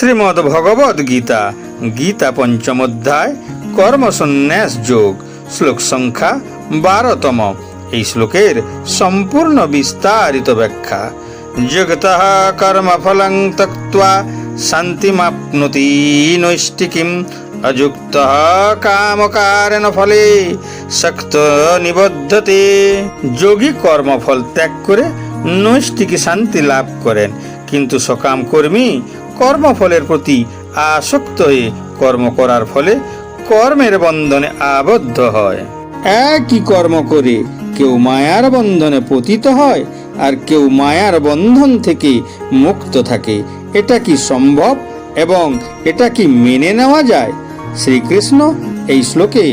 শ্রীমদ ভগবদ গীতা গীতা পঞ্চম অধ্যায়, কর্মসন্ন্যাস যোগ, শ্লোক সংখ্যা বারোতম। এই শ্লোকের সম্পূর্ণ বিস্তারিত ব্যাখ্যা। জগত কর্মফলং তক্ত্বা শান্তিমাপ্নুতি নৈষ্টিকিম অযুক্ত কামকারেণ ফলে শক্ত নিবদ্ধতে যোগী কর্মফল ত্যাগ করে নৈষ্টিকী শান্তি লাভ করেন। কিন্তু সকাম কর্মী কর্মফলের প্রতি আসক্ত হয়ে কর্ম করার ফলে কর্মের বন্ধনে আবদ্ধ হয়। একই কর্ম করে কেউ মায়ার বন্ধনে পতিত হয় আর কেউ মায়ার বন্ধন থেকে মুক্ত থাকে। এটা কি সম্ভব এবং এটা কি মেনে নেওয়া যায়? শ্রীকৃষ্ণ এই শ্লোকে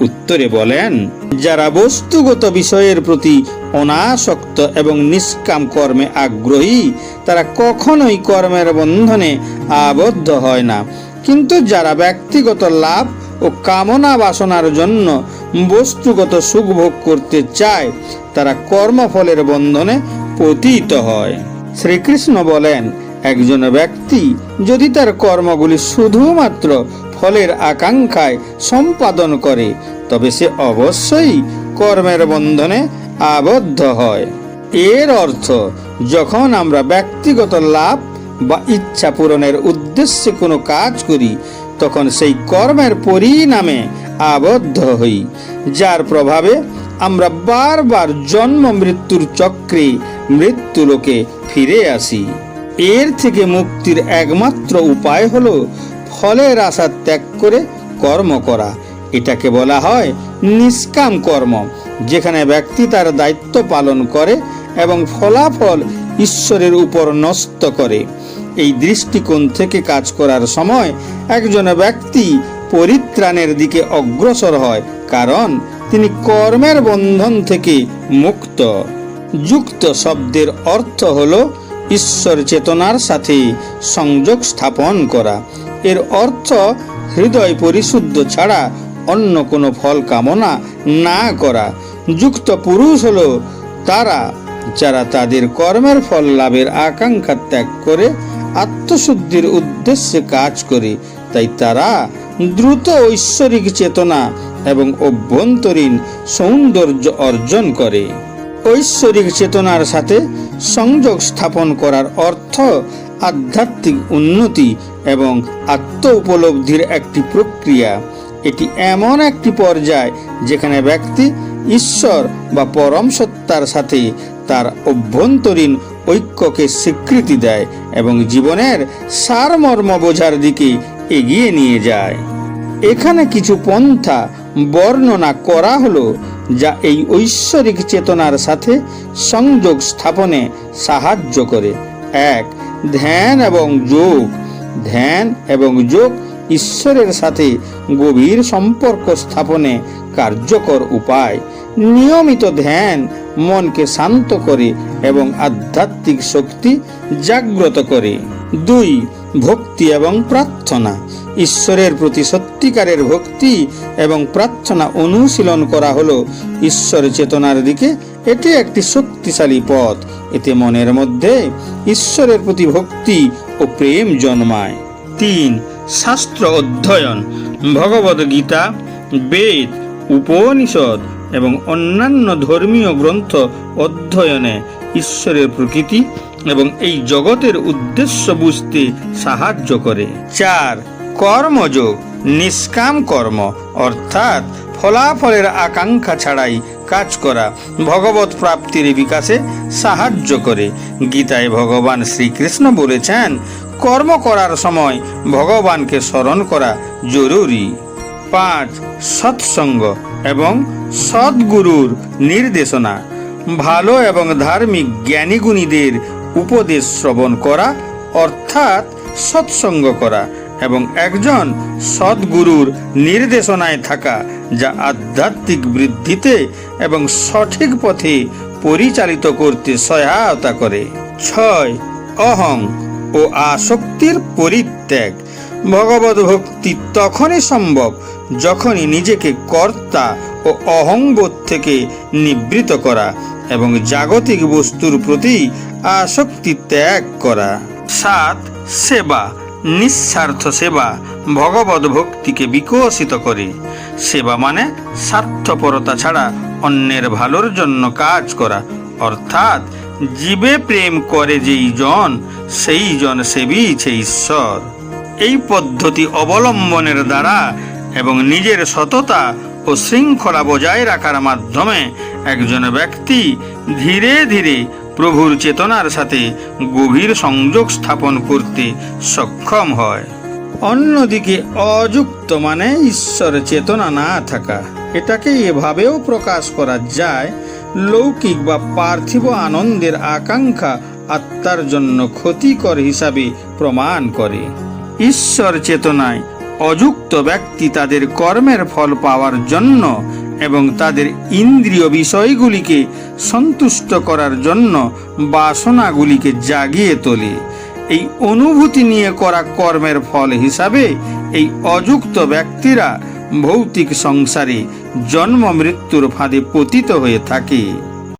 উত্তরে বলেন, যারা বস্তুগত বিষয়ের প্রতি অনাসক্ত এবং নিষ্কাম কর্মে আগ্রহী, তারা কখনোই কর্মের বন্ধনে আবদ্ধ হয় না। কিন্তু যারা ব্যক্তিগত লাভ ও কামনা বাসনার জন্য বস্তুগত সুখ ভোগ করতে চায়, তারা কর্মফলের বন্ধনে পতিত হয়। শ্রীকৃষ্ণ বলেন, একজন ব্যক্তি যদি তার কর্মগুলি শুধুমাত্র ফলের আকাঙ্ক্ষায় সম্পাদন করে, তবে সে অবশ্যই কর্মের বন্ধনে আবদ্ধ হয়। এর অর্থ, যখন আমরা ব্যক্তিগত লাভ বা ইচ্ছা পূরণের উদ্দেশ্যে কোনো কাজ করি, তখন সেই কর্মের পরিণামে আবদ্ধ হই, যার প্রভাবে আমরা বারবার জন্ম মৃত্যুর চক্রে মৃত্যুলোকে ফিরে আসি। এর থেকে মুক্তির একমাত্র উপায় হলো ফলের আশা ত্যাগ করে কর্ম করা। এটাকে বলা হয় নিষ্কাম কর্ম, যেখানে ব্যক্তি তার দায়িত্ব পালন করে এবং ফলাফল ঈশ্বরের উপর নষ্ট করে। এই দৃষ্টিকোণ থেকে কাজ করার সময় একজন ব্যক্তি পরিত্রাণের দিকে অগ্রসর হয়, কারণ তিনি কর্মের বন্ধন থেকে মুক্ত। যুক্ত শব্দের অর্থ হল ঈশ্বর চেতনার সাথে সংযোগ স্থাপন করা। এর অর্থ হৃদয় পরিশুদ্ধ ছাড়া অন্য কোনো ফল কামনা না করা। যুক্ত পুরুষ হল তারা যারা তাদের কর্মের ফল লাভের আকাঙ্ক্ষা ত্যাগ করে, আত্মশুদ্ধির উদ্দেশ্যে কাজ করে। তাই তারা দ্রুত ঐশ্বরিক চেতনা এবং অভ্যন্তরীণ সৌন্দর্য অর্জন করে। ঐশ্বরিক চেতনার সাথে সংযোগ স্থাপন করার অর্থ আধ্যাত্মিক উন্নতি এবং আত্ম উপলব্ধির একটি প্রক্রিয়া। এটি এমন একটি পর্যায় যেখানে ব্যক্তি ঈশ্বর বা পরম সত্তার সাথে তার অভ্যন্তরীণ ঐক্যকে স্বীকৃতি দেয় এবং জীবনের সারমর্ম বোঝার দিকে এগিয়ে নিয়ে যায়। এখানে কিছু পন্থা বর্ণনা করা হলো যা এই ঐশ্বরিক চেতনার সাথে সংযোগ স্থাপনে সাহায্য করে। এক, ধ্যান এবং যোগ। ধ্যান এবং যোগ ঈশ্বরের সাথে গভীর সম্পর্ক স্থাপনে কার্যকর উপায়। নিয়মিত ধ্যান মনকে শান্ত করে এবং আধ্যাত্মিক শক্তি জাগ্রত করে। দুই ভক্তি এবং প্রার্থনা। ঈশ্বরের প্রতি সত্যিকারের ভক্তি এবং প্রার্থনা অনুশীলন করা হলো। ঈশ্বর চেতনার দিকে এটি একটি শক্তিশালী পথ। এতে মনের মধ্যে ঈশ্বরের প্রতি ভক্তি ও প্রেম জন্মায়। তিন, শাস্ত্র অধ্যয়ন। ভগবদ গীতা, বেদ, উপনিষদ এবং অন্যান্য ধর্মীয় গ্রন্থ অধ্যয়নে ঈশ্বরের প্রকৃতি এবং এই জগতের উদ্দেশ্য বুঝতে সাহায্য করে। চার কর্মযোগ নিষ্কাম কর্ম, অর্থাৎ ফলাফলের আকাঙ্ক্ষা ছাড়াই কাজ করা। ভগবত প্রাপ্তির বিকাশে সাহায্য করে। গীতায় ভগবান শ্রীকৃষ্ণ বলেছেন, কর্ম করার সময় ভগবানকে স্মরণ করা জরুরি। পাঁচ, সৎসঙ্গ এবং সদ্গুরুর নির্দেশনা। ভালো এবং ধার্মিক জ্ঞানীগুণীদের উপদেশ শ্রবণ করা, অর্থাৎ সৎসঙ্গ করা এবং একজন সদ্গুরুর নির্দেশনায় থাকা যা আধ্যাত্মিক বৃদ্ধিতে এবং সঠিক পথে পরিচালিত করতে সহায়তা করে। ছয়, অহং ও আসক্তির পরিত্যাগ। ভগবত ভক্তি তখনই সম্ভব যখনই নিজেকে কর্তা ও অহংবোধ থেকে নিবৃত করা। এবং জাগতিক বস্তুর প্রতি আসক্তি ত্যাগ করা। সাত, সেবা, নিঃস্বার্থ সেবা, ভগবত ভক্তিকে বিকশিত করে। সেবা মানে স্বার্থপরতা ছাড়া অন্যের ভালোর জন্য কাজ করা। অর্থাৎ জীবে প্রেম করে যেই জন, সেই জন সেবিছে ঈশ্বর। এই পদ্ধতি অবলম্বনের দ্বারা এবং নিজের সততা ও শৃঙ্খলা বজায় রাখার মাধ্যমে একজন ব্যক্তি ধীরে ধীরে প্রভুর চেতনার সাথে গভীর সংযোগ স্থাপন করতে সক্ষম হয়। অন্যদিকে অযুক্ত মানে ঈশ্বর চেতনা না থাকা, এটাকে এভাবেও প্রকাশ করা যায়, লৌকিক বা পার্থিব আনন্দের আকাঙ্ক্ষা আত্মার জন্য ক্ষতিকর হিসাবে প্রমাণ করে। ঈশ্বর চেতনায় অযুক্ত ব্যক্তি তাদের কর্মের ফল পাওয়ার জন্য এবং তাদের ইন্দ্রিয় বিষয়গুলিকে সন্তুষ্ট করার জন্য বাসনাগুলিকে জাগিয়ে তোলে। এই অনুভূতি নিয়ে করা কর্মের ফল হিসাবে এই অযুক্ত ব্যক্তিরা ভৌতিক সংসারে জন্ম মৃত্যুর ফাঁদে পতিত হয়ে থাকে।